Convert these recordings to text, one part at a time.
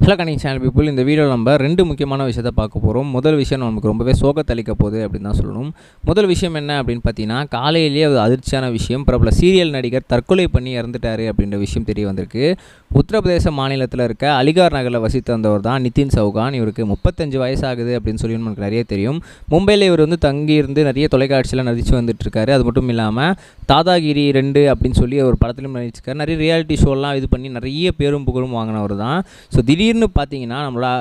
Hello கனிங் channel people இந்த வீடியோவில் நம்ம ரெண்டு முக்கியமான விஷயத்தை பார்க்க போகிறோம் முதல் விஷயம் நமக்கு ரொம்பவே சோகத்தளிக்க போகுது அப்படின்னு தான் சொல்லணும். முதல் விஷயம் என்ன அப்படின்னு பார்த்தீங்கன்னா காலையிலேயே ஒரு அதிர்ச்சியான விஷயம். பிரபல சீரியல் நடிகர் தற்கொலை பண்ணி இறந்துட்டாரு அப்படின்ற விஷயம் தெரிய வந்திருக்கு. உத்தரப்பிரதேச மாநிலத்தில் இருக்க அலிகார் நகரில் வசித்து வந்தவர் தான் நிதின் சவுகான் இவருக்கு முப்பத்தஞ்சு வயசாகுது அப்படின்னு சொல்லி நமக்கு நிறைய தெரியும். மும்பையில் இவர் வந்து தங்கியிருந்து நிறைய தொலைக்காட்சியில் நடித்து வந்துட்டுருக்காரு அது மட்டும் இல்லாமல் தாதாகிரி ரெண்டு அப்படின்னு சொல்லி ஒரு படத்திலும் நடிச்சிருக்காரு. நிறைய ரியாலிட்டி ஷோலாம் இது பண்ணி நிறைய பேரும் புகழும் வாங்கினவர் தான் ஸோ திடீர்னு பார்த்தீங்கன்னா நம்மளா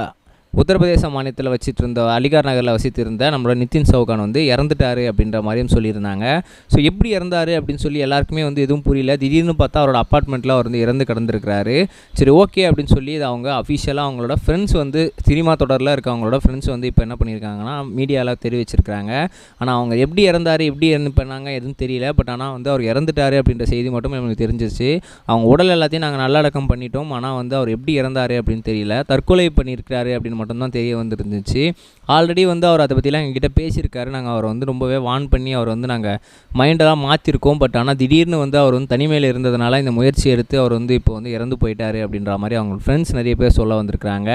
உத்தரப்பிரதேச மாநிலத்தில் வச்சுட்டு இருந்த அலிகார் நகரில் வசித்து இருந்த நம்மளோட நிதின் சவுகான் வந்து இறந்துட்டாரு அப்படின்ற மாதிரியும் சொல்லியிருந்தாங்க. ஸோ எப்படி இறந்தாரு அப்படின்னு சொல்லி எல்லாருக்குமே வந்து எதுவும் புரியல. திடீர்னு பார்த்தா அவரோட அப்பார்ட்மெண்ட்டில் அவர் வந்து இறந்து கிடந்திருக்கிறாரு. சரி ஓகே அப்படின்னு சொல்லி இது அவங்க அஃபிஷியலாக அவங்களோட ஃப்ரெண்ட்ஸ் வந்து சினிமா தொடரில் இருக்கவங்களோட ஃப்ரெண்ட்ஸ் வந்து இப்போ என்ன பண்ணியிருக்காங்கன்னா மீடியாவில் தெரிவிச்சிருக்கிறாங்க. ஆனால் அவங்க எப்படி இறந்தாரு எப்படி இறந்து பண்ணாங்க எதுவும் தெரியல. பட் ஆனால் வந்து அவர் இறந்துட்டாரு அப்படின்ற செய்தி மட்டும் எங்களுக்கு தெரிஞ்சிச்சு அவங்க உடல் எல்லாத்தையும் நாங்கள் நல்லடக்கம் பண்ணிட்டோம். ஆனால் வந்து அவர் எப்படி இறந்தாரு அப்படின்னு தெரியல. தற்கொலை பண்ணியிருக்கிறாரு அப்படின்னு மட்டும்தான் தெரிய வந்துருந்துச்சு. ஆல்ரெடி வந்து அவர் அதை பற்றிலாம் எங்ககிட்ட பேசியிருக்காரு. நாங்கள் அவரை வந்து ரொம்பவே வான் பண்ணி அவர் வந்து நாங்கள் மைண்டெல்லாம் மாற்றிருக்கோம் பட் ஆனால் திடீர்னு வந்து அவர் வந்து தனிமையில் இருந்ததுனால இந்த முயற்சி எடுத்து அவர் வந்து இப்போ வந்து இறந்து போயிட்டார் அப்படின்ற மாதிரி அவங்க ஃப்ரெண்ட்ஸ் நிறைய பேர் சொல்ல வந்திருக்கிறாங்க.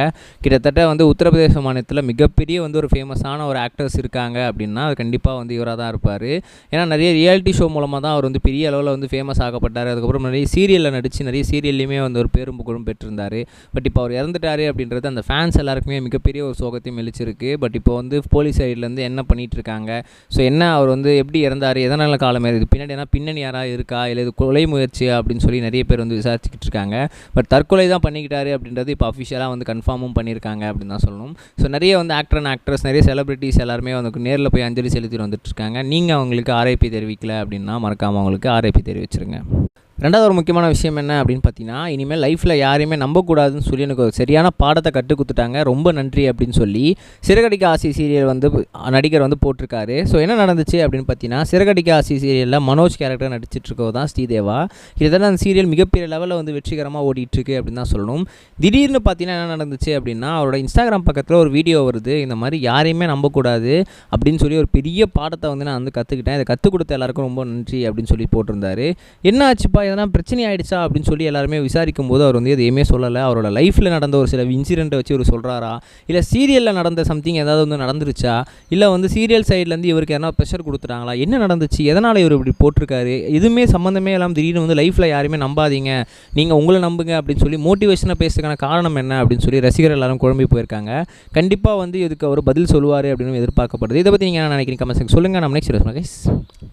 கிட்டத்தட்ட வந்து உத்தரப்பிரதேச மாநிலத்தில் மிகப்பெரிய வந்து ஒரு ஃபேமஸான ஒரு ஆக்டர்ஸ் இருக்காங்க அப்படின்னா அது கண்டிப்பாக வந்து இவராக தான் இருப்பார். ஏன்னா நிறைய ரியாலிட்டி ஷோ மூலமாக தான் அவர் வந்து பெரிய அளவில் வந்து ஃபேமஸ் ஆகப்பட்டார் அதுக்கப்புறம் நிறைய சீரியலில் நடித்து நிறைய சீரியல்லையுமே வந்து ஒரு பேரும் புகழும் பெற்றிருந்தார். பட் இப்போ அவர் இறந்துட்டாரு அப்படின்றது அந்த ஃபேன்ஸ் எல்லாருக்குமே மிகப்பெரிய ஒரு சோகத்தையும் மெளிச்சிருக்கு பட் இப்போ வந்து போலீஸ் சைட்லேருந்து என்ன பண்ணிட்டு இருக்காங்க ஸோ என்ன அவர் வந்து எப்படி இறந்தார்? எதனால் காலம் இது பின்னாடி என்ன பின்னணி யாராக இருக்கா? இல்லை இது கொலை முயற்சியா அப்படின்னு சொல்லி நிறைய பேர் வந்து விசாரிச்சுக்கிட்டு இருக்காங்க. பட் தற்கொலை தான் பண்ணிக்கிட்டாரு அப்படின்றது இப்போ அஃபிஷியலாக வந்து கன்ஃபார்மும் பண்ணியிருக்காங்க அப்படின்னு தான் சொல்லணும். ஸோ நிறைய வந்து ஆக்டர் அண்ட் ஆக்ட்ரஸ் நிறைய செலிபிரிட்டிஸ் எல்லாருமே வந்து நேரில் போய் அஞ்சலி செலுத்திட்டு வந்துட்டு இருக்காங்க நீங்கள் அவங்களுக்கு ஆர்ஐபி தெரிவிக்கல அப்படின்னா மறக்காமல் அவங்களுக்கு ஆர்ஐபி தெரிவிச்சிருங்க. ரெண்டாவது ஒரு முக்கியமான விஷயம் என்ன அப்படின்னு பார்த்தீங்கன்னா இனிமேல் லைஃப்பில் யாரையுமே நம்பக்கூடாதுன்னு சொல்லி எனக்கு ஒரு சரியான பாடத்தை கற்றுக் கொடுத்துட்டாங்க. ரொம்ப நன்றி அப்படின்னு சொல்லி சிறகடிக்க ஆசி சீரியல் வந்து நடிகர் வந்து போட்டிருக்காரு. ஸோ என்ன நடந்துச்சு அப்படின்னு பார்த்தீங்கன்னா சிறகடிக்க ஆசி சீரியலில் மனோஜ் கேரக்டர் நடிச்சிட்டு தான் ஸ்ரீதேவா. இதெல்லாம் அந்த சீரியல் மிகப்பெரிய லெவலில் வந்து வெற்றிகரமாக ஓடிட்டுருக்கு அப்படின்னு தான் சொல்லணும். திடீர்னு பார்த்தீங்கன்னா என்ன நடந்துச்சு அப்படின்னா அவரோட இன்ஸ்டாகிராம் பக்கத்தில் ஒரு வீடியோ வருது. இந்த மாதிரி யாரையுமே நம்பக்கூடாது அப்படின்னு சொல்லி ஒரு பெரிய பாடத்தை வந்து நான் வந்து கற்றுக்கிட்டேன் இதை கற்றுக் கொடுத்த எல்லாருக்கும் ரொம்ப நன்றி அப்படின்னு சொல்லி போட்டிருந்தாரு. என்ன ஆச்சுப்பா? எதனா பிரச்சனை ஆகிடுச்சா அப்படின்னு சொல்லி எல்லாருமே விசாரிக்கும் போது அவர் வந்து எதையுமே சொல்லலை. அவரோட லைஃப்பில் நடந்த ஒரு சில இன்சிடெண்ட்டை வச்சு அவர் சொல்கிறாரா இல்லை சீரியலில் நடந்த சம்திங் ஏதாவது வந்து நடந்துருச்சா? இல்லை வந்து சீரியல் சைட்லேருந்து இவருக்கு எதனா ப்ரெஷர் கொடுத்துட்டாங்களா? என்ன நடந்துச்சு? எதனால் இவர் இப்படி போட்டிருக்காரு? எதுவுமே சம்மந்தமே எல்லாம் திடீர்னு வந்து லைஃப்பில் யாருமே நம்பாதீங்க. நீங்கள் உங்களை நம்புங்க அப்படின்னு சொல்லி மோட்டிவேஷனாக பேசுறதுக்கான காரணம் என்ன அப்படின்னு சொல்லி ரசிகர் எல்லாரும் குழம்பி போயிருக்காங்க. கண்டிப்பாக வந்து இதுக்கு அவர் பதில் சொல்லுவார் அப்படின்னு எதிர்பார்க்கப்படுது. இதை பற்றி நீங்கள் என்ன நினைக்கிறீங்க? கமெண்ட் சொல்லுங்கள் நம்ம நெக்ஸ்ட்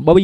பபை